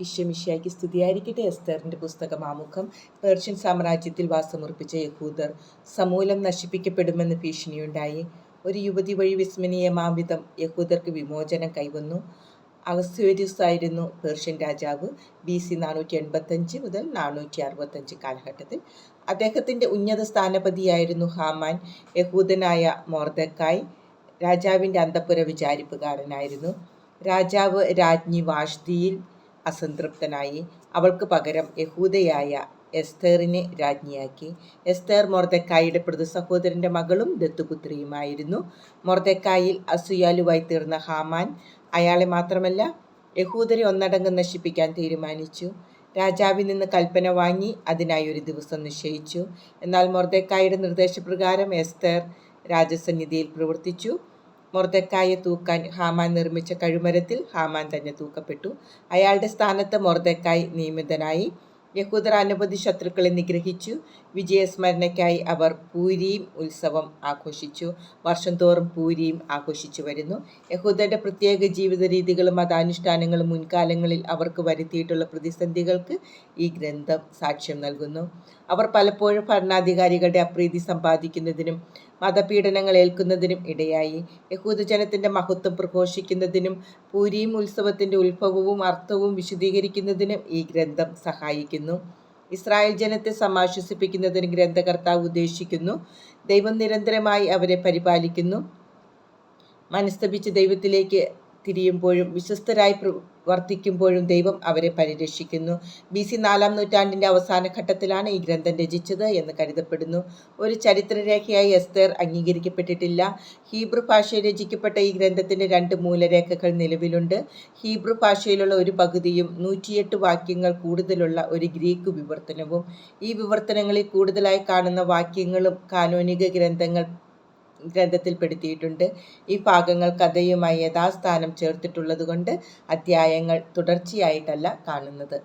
ഈശ്വമിഷ്യായ്ക്ക് സ്തുതിയായിരിക്കട്ടെ. എസ്തറിന്റെ പുസ്തകം ആമുഖം. പേർഷ്യൻ സാമ്രാജ്യത്തിൽ വാസമുറപ്പിച്ച യഹൂദർ സമൂലം നശിപ്പിക്കപ്പെടുമെന്ന് ഭീഷണിയുണ്ടായി. ഒരു യുവതി വഴി വിസ്മനീയമാവിധം യഹൂദർക്ക് വിമോചനം കൈവന്നു. അഹസ്വേരിസ് ആയിരുന്നു പേർഷ്യൻ രാജാവ്. ബി സി നാനൂറ്റി എൺപത്തഞ്ച് മുതൽ നാനൂറ്റി അറുപത്തഞ്ച് കാലഘട്ടത്തിൽ അദ്ദേഹത്തിന്റെ ഉന്നത സ്ഥാനപതിയായിരുന്നു ഹാമാൻ. യഹൂദനായ മോർദക്കായ് രാജാവിന്റെ അന്തപ്പുര വിചാരിപ്പുകാരനായിരുന്നു. രാജാവ് രാജ്ഞി വാഷ്ദിയിൽ അസംതൃപ്തനായി. അവൾക്ക് പകരം യഹൂദയായ എസ്തേറിനെ രാജ്ഞിയാക്കി. എസ്തേർ മൊർദക്കായിയുടെ പ്രതി മകളും ദത്തുപുത്രിയുമായിരുന്നു. മൊർദക്കായിൽ അസുയാലുവായി തീർന്ന ഹാമാൻ അയാളെ മാത്രമല്ല യഹൂദരെ ഒന്നടങ്കം നശിപ്പിക്കാൻ തീരുമാനിച്ചു. രാജാവിൽ നിന്ന് കൽപ്പന വാങ്ങി അതിനായി ഒരു ദിവസം നിശ്ചയിച്ചു. എന്നാൽ മൊർദക്കായുടെ നിർദ്ദേശപ്രകാരം എസ്തേർ രാജസന്നിധിയിൽ പ്രവർത്തിച്ചു. മൊർദക്കായെ തൂക്കാൻ ഹാമാൻ നിർമ്മിച്ച കഴുമരത്തിൽ ഹാമാൻ തന്നെ തൂക്കപ്പെട്ടു. അയാളുടെ സ്ഥാനത്ത് മൊർദക്കായ് നിയമിതനായി. യഹൂദർ അനവധി ശത്രുക്കളെ നിഗ്രഹിച്ചു. വിജയസ്മരണയ്ക്കായി അവർ പൂരിയും ഉത്സവം ആഘോഷിച്ചു. വർഷം തോറും പൂരിയും ആഘോഷിച്ചു വരുന്നു. യഹൂദരുടെ പ്രത്യേക ജീവിത രീതികളും മതാനുഷ്ഠാനങ്ങളും മുൻകാലങ്ങളിൽ അവർക്ക് വരുത്തിയിട്ടുള്ള പ്രതിസന്ധികൾക്ക് ഈ ഗ്രന്ഥം സാക്ഷ്യം നൽകുന്നു. അവർ പലപ്പോഴും ഭരണാധികാരികളുടെ അപ്രീതി സമ്പാദിക്കുന്നതിനും മതപീഡനങ്ങൾ ഏൽക്കുന്നതിനും ഇടയായി. യഹൂദജനത്തിന്റെ മഹത്വം പ്രഘോഷിക്കുന്നതിനും പൂരിയും ഉത്സവത്തിന്റെ ഉത്ഭവവും അർത്ഥവും വിശദീകരിക്കുന്നതിനും ഈ ഗ്രന്ഥം സഹായിക്കുന്നു. ഇസ്രായേൽ ജനത്തെ സമാശ്വസിപ്പിക്കുന്നതിന് ഗ്രന്ഥകർത്താവ് ഉദ്ദേശിക്കുന്നു. ദൈവം നിരന്തരമായി അവരെ പരിപാലിക്കുന്നു. മനസ്തപിച്ച് ദൈവത്തിലേക്ക് തിരിയുമ്പോഴും വിശ്വസ്തരായി വർത്തിക്കുമ്പോഴും ദൈവം അവരെ പരിരക്ഷിക്കുന്നു. ബി സി നാലാം നൂറ്റാണ്ടിന്റെ അവസാന ഘട്ടത്തിലാണ് ഈ ഗ്രന്ഥം രചിച്ചത് എന്ന് കരുതപ്പെടുന്നു. ഒരു ചരിത്രരേഖയായി എസ്തർ അംഗീകരിക്കപ്പെട്ടിട്ടില്ല. ഹീബ്രു ഭാഷയിൽ രചിക്കപ്പെട്ട ഈ ഗ്രന്ഥത്തിന്റെ രണ്ട് മൂലരേഖകൾ നിലവിലുണ്ട്. ഹീബ്രു ഭാഷയിലുള്ള ഒരു പകുതിയും നൂറ്റിയെട്ട് വാക്യങ്ങൾ കൂടുതലുള്ള ഒരു ഗ്രീക്ക് വിവർത്തനവും. ഈ വിവർത്തനങ്ങളിൽ കൂടുതലായി കാണുന്ന വാക്യങ്ങളും കാനോനിക ഗ്രന്ഥങ്ങൾ ഗ്രന്ഥത്തിൽപ്പെടുത്തിയിട്ടുണ്ട്. ഈ ഭാഗങ്ങൾ കഥയുമായി യഥാസ്ഥാനം ചേർത്തിട്ടുള്ളതുകൊണ്ട് അധ്യായങ്ങൾ തുടർച്ചയായിട്ടല്ല കാണുന്നത്.